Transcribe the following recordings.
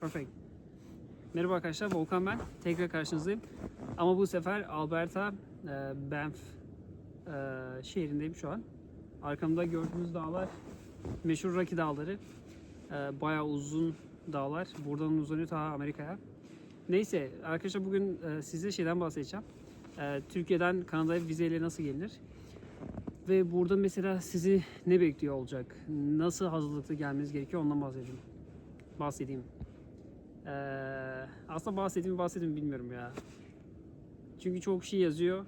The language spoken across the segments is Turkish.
Perfect. Merhaba arkadaşlar, Volkan ben. Tekrar karşınızdayım. Ama bu sefer Alberta, e, Banff e, şehrindeyim şu an. Arkamda gördüğünüz dağlar meşhur Rocky Dağları. E, bayağı uzun dağlar. Buradan uzanıyor ta Amerika'ya. Neyse arkadaşlar bugün e, size şeyden bahsedeceğim. E, Türkiye'den Kanada'ya vizeyle nasıl gelinir? Ve burada mesela sizi ne bekliyor olacak? Nasıl hazırlıklı gelmeniz gerekiyor ondan bahsedeyim. Bahsedeyim. Ee, aslında bahsedeyim bahsedeyim mi bilmiyorum ya. Çünkü çok şey yazıyor.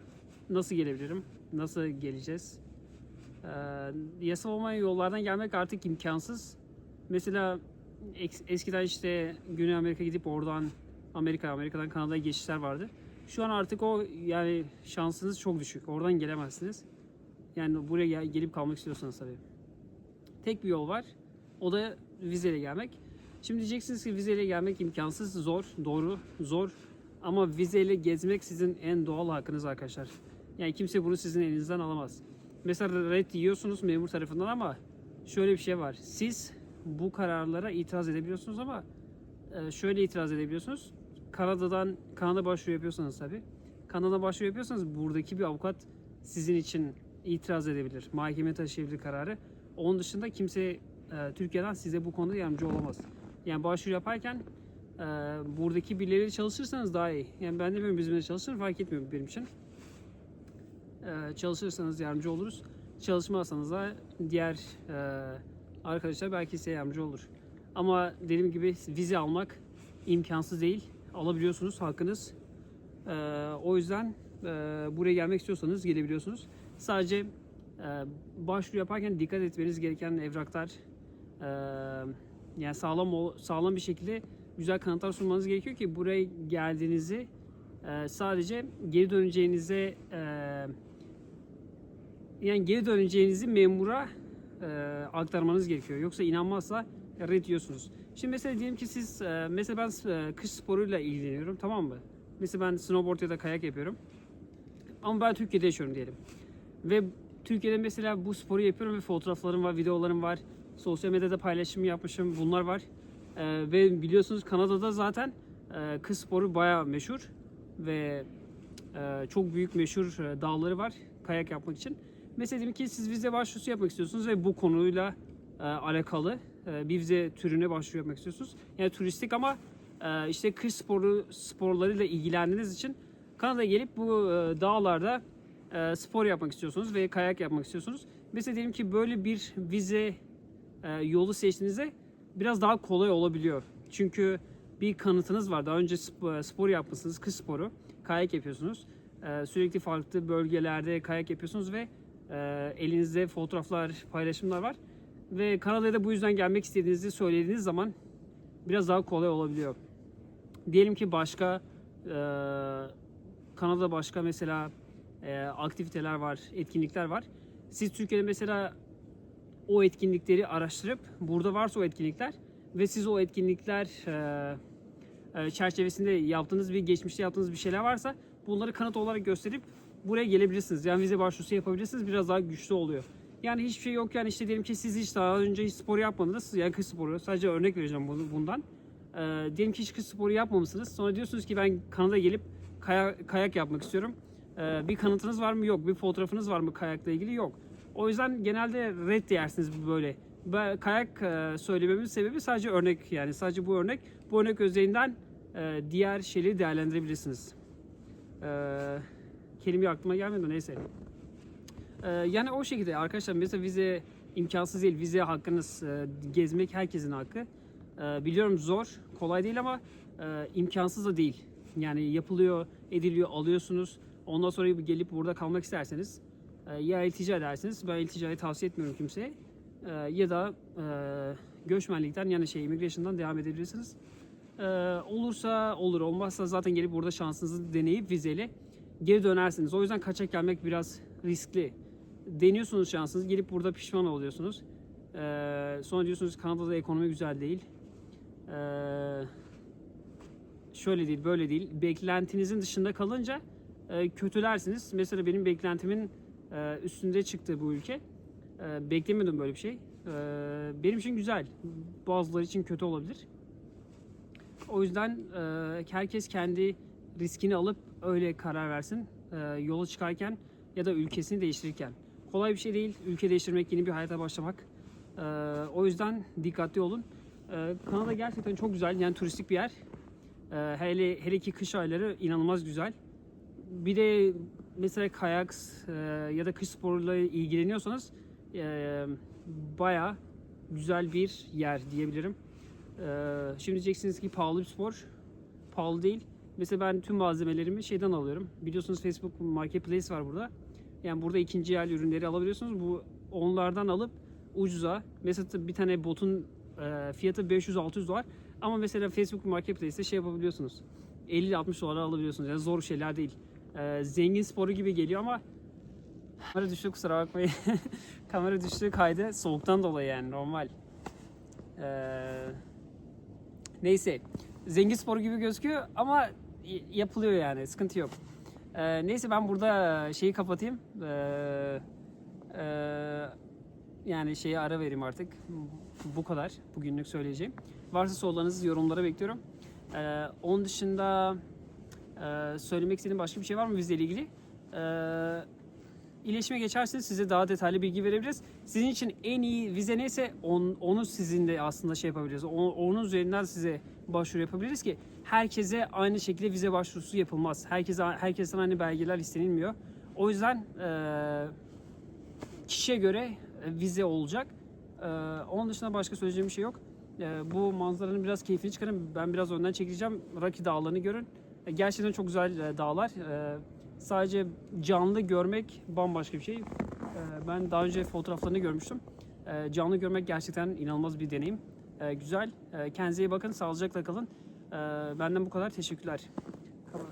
Nasıl gelebilirim? Nasıl geleceğiz? Ee, yasal olmayan yollardan gelmek artık imkansız. Mesela eskiden işte Güney Amerika gidip oradan Amerika, Amerika'dan Kanada'ya geçişler vardı. Şu an artık o yani şansınız çok düşük. Oradan gelemezsiniz. Yani buraya gel- gelip kalmak istiyorsanız tabii. Tek bir yol var. O da vizeyle gelmek. Şimdi diyeceksiniz ki vizeyle gelmek imkansız, zor, doğru, zor. Ama vizeyle gezmek sizin en doğal hakkınız arkadaşlar. Yani kimse bunu sizin elinizden alamaz. Mesela red yiyorsunuz memur tarafından ama şöyle bir şey var. Siz bu kararlara itiraz edebiliyorsunuz ama e, şöyle itiraz edebiliyorsunuz. Kanada'dan Kanada başvuru yapıyorsanız tabii. Kanada başvuru yapıyorsanız buradaki bir avukat sizin için itiraz edebilir. Mahkeme taşıyabilir kararı. Onun dışında kimse e, Türkiye'den size bu konuda yardımcı olamaz. Yani başvuru yaparken e, buradaki birileriyle çalışırsanız daha iyi. Yani ben demiyorum bizimle çalışın fark etmiyor benim için. E, çalışırsanız yardımcı oluruz. Çalışmazsanız da diğer e, arkadaşlar belki size yardımcı olur. Ama dediğim gibi vize almak imkansız değil. Alabiliyorsunuz hakkınız. E, o yüzden e, buraya gelmek istiyorsanız gelebiliyorsunuz. Sadece e, başvuru yaparken dikkat etmeniz gereken evraklar e, yani sağlam sağlam bir şekilde güzel kanıtlar sunmanız gerekiyor ki buraya geldiğinizi e, sadece geri döneceğinize e, yani geri döneceğinizi memura e, aktarmanız gerekiyor. Yoksa inanmazsa red yiyorsunuz. Şimdi mesela diyelim ki siz mesela ben kış sporuyla ilgileniyorum tamam mı? Mesela ben snowboard ya da kayak yapıyorum. Ama ben Türkiye'de yaşıyorum diyelim. Ve Türkiye'de mesela bu sporu yapıyorum ve fotoğraflarım var, videolarım var. Sosyal medyada paylaşım yapmışım. Bunlar var. Ee, ve biliyorsunuz Kanada'da zaten e, kız sporu bayağı meşhur ve e, çok büyük meşhur e, dağları var kayak yapmak için. Mesela diyelim ki siz vize başvurusu yapmak istiyorsunuz ve bu konuyla e, alakalı e, bir vize türüne başvuru yapmak istiyorsunuz. Yani turistik ama e, işte kış sporu sporlarıyla ilgilendiğiniz için Kanada'ya gelip bu e, dağlarda e, spor yapmak istiyorsunuz ve kayak yapmak istiyorsunuz. Mesela diyelim ki böyle bir vize e, yolu seçtiğinizde biraz daha kolay olabiliyor. Çünkü bir kanıtınız var. Daha önce sp- spor yapmışsınız, kış sporu, kayak yapıyorsunuz. E, sürekli farklı bölgelerde kayak yapıyorsunuz ve e, elinizde fotoğraflar, paylaşımlar var. Ve Kanada'ya da bu yüzden gelmek istediğinizi söylediğiniz zaman biraz daha kolay olabiliyor. Diyelim ki başka e, Kanada'da başka mesela e, aktiviteler var, etkinlikler var. Siz Türkiye'de mesela o etkinlikleri araştırıp burada varsa o etkinlikler ve siz o etkinlikler e, e, çerçevesinde yaptığınız bir geçmişte yaptığınız bir şeyler varsa bunları kanıt olarak gösterip buraya gelebilirsiniz. Yani vize başvurusu yapabilirsiniz. Biraz daha güçlü oluyor. Yani hiçbir şey yok yani işte diyelim ki siz hiç daha önce hiç spor yapmadınız. Yani kış sporu. Sadece örnek vereceğim bundan. Ee, diyelim ki hiç kış sporu yapmamışsınız. Sonra diyorsunuz ki ben Kanada'ya gelip kaya- kayak yapmak istiyorum. Bir kanıtınız var mı? Yok. Bir fotoğrafınız var mı kayakla ilgili? Yok. O yüzden genelde red yersiniz böyle. Kayak e, söylememin sebebi sadece örnek yani sadece bu örnek. Bu örnek üzerinden e, diğer şeyleri değerlendirebilirsiniz. Ee, kelime aklıma gelmedi neyse. Yani o şekilde arkadaşlar mesela vize imkansız değil. Vize hakkınız e, gezmek herkesin hakkı. Biliyorum zor, kolay değil ama e, imkansız da değil. Yani yapılıyor, ediliyor, alıyorsunuz. Ondan sonra gelip burada kalmak isterseniz e, ya iltica edersiniz. Ben ilticayı tavsiye etmiyorum kimseye. E, ya da e, göçmenlikten yani şey immigration'dan devam edebilirsiniz. E, olursa olur, olmazsa zaten gelip burada şansınızı deneyip vizeli geri dönersiniz. O yüzden kaçak gelmek biraz riskli. Deniyorsunuz şansınızı, gelip burada pişman oluyorsunuz. Ee, sonra diyorsunuz Kanada'da ekonomi güzel değil. Ee, şöyle değil, böyle değil. Beklentinizin dışında kalınca e, kötülersiniz. Mesela benim beklentimin e, üstünde çıktı bu ülke. E, beklemiyordum böyle bir şey. E, benim için güzel. Bazıları için kötü olabilir. O yüzden e, herkes kendi riskini alıp öyle karar versin. Yola çıkarken ya da ülkesini değiştirirken. Kolay bir şey değil. Ülke değiştirmek, yeni bir hayata başlamak. O yüzden dikkatli olun. Kanada gerçekten çok güzel. Yani turistik bir yer. Hele, hele ki kış ayları inanılmaz güzel. Bir de mesela kayak e, ya da kış sporuyla ilgileniyorsanız e, baya güzel bir yer diyebilirim. E, şimdi diyeceksiniz ki pahalı bir spor. Pahalı değil. Mesela ben tüm malzemelerimi şeyden alıyorum. Biliyorsunuz Facebook Marketplace var burada. Yani burada ikinci el ürünleri alabiliyorsunuz. Bu onlardan alıp ucuza. Mesela bir tane botun fiyatı 500-600 dolar. Ama mesela Facebook Marketplace'te şey yapabiliyorsunuz. 50-60 dolara alabiliyorsunuz. Yani zor şeyler değil. E, zengin sporu gibi geliyor ama kamera düştü kusura bakmayın. kamera düştü kaydı soğuktan dolayı yani normal. E, neyse. Zengin sporu gibi gözüküyor ama yapılıyor yani sıkıntı yok. E, neyse ben burada şeyi kapatayım. E, e, yani şeye ara vereyim artık. Bu kadar bugünlük söyleyeceğim. Varsa sorularınızı yorumlara bekliyorum. Ee, onun dışında e, söylemek istediğim başka bir şey var mı vizeyle ilgili? Ee, iletişime geçerseniz size daha detaylı bilgi verebiliriz. Sizin için en iyi vize neyse on, onu sizin de aslında şey yapabiliriz. O- onun üzerinden size başvuru yapabiliriz ki herkese aynı şekilde vize başvurusu yapılmaz. Herkese herkesten aynı belgeler istenilmiyor. O yüzden e, kişiye göre e, vize olacak. Ee, onun dışında başka söyleyeceğim bir şey yok. Ee, bu manzaranın biraz keyfini çıkarın. Ben biraz önden çekeceğim. Rocky Dağları'nı görün. E, gerçekten çok güzel e, dağlar. Ee, sadece canlı görmek bambaşka bir şey. Ben daha önce fotoğraflarını görmüştüm. Canlı görmek gerçekten inanılmaz bir deneyim. Güzel. Kendinize iyi bakın. Sağlıcakla kalın. Benden bu kadar. Teşekkürler. Tamam.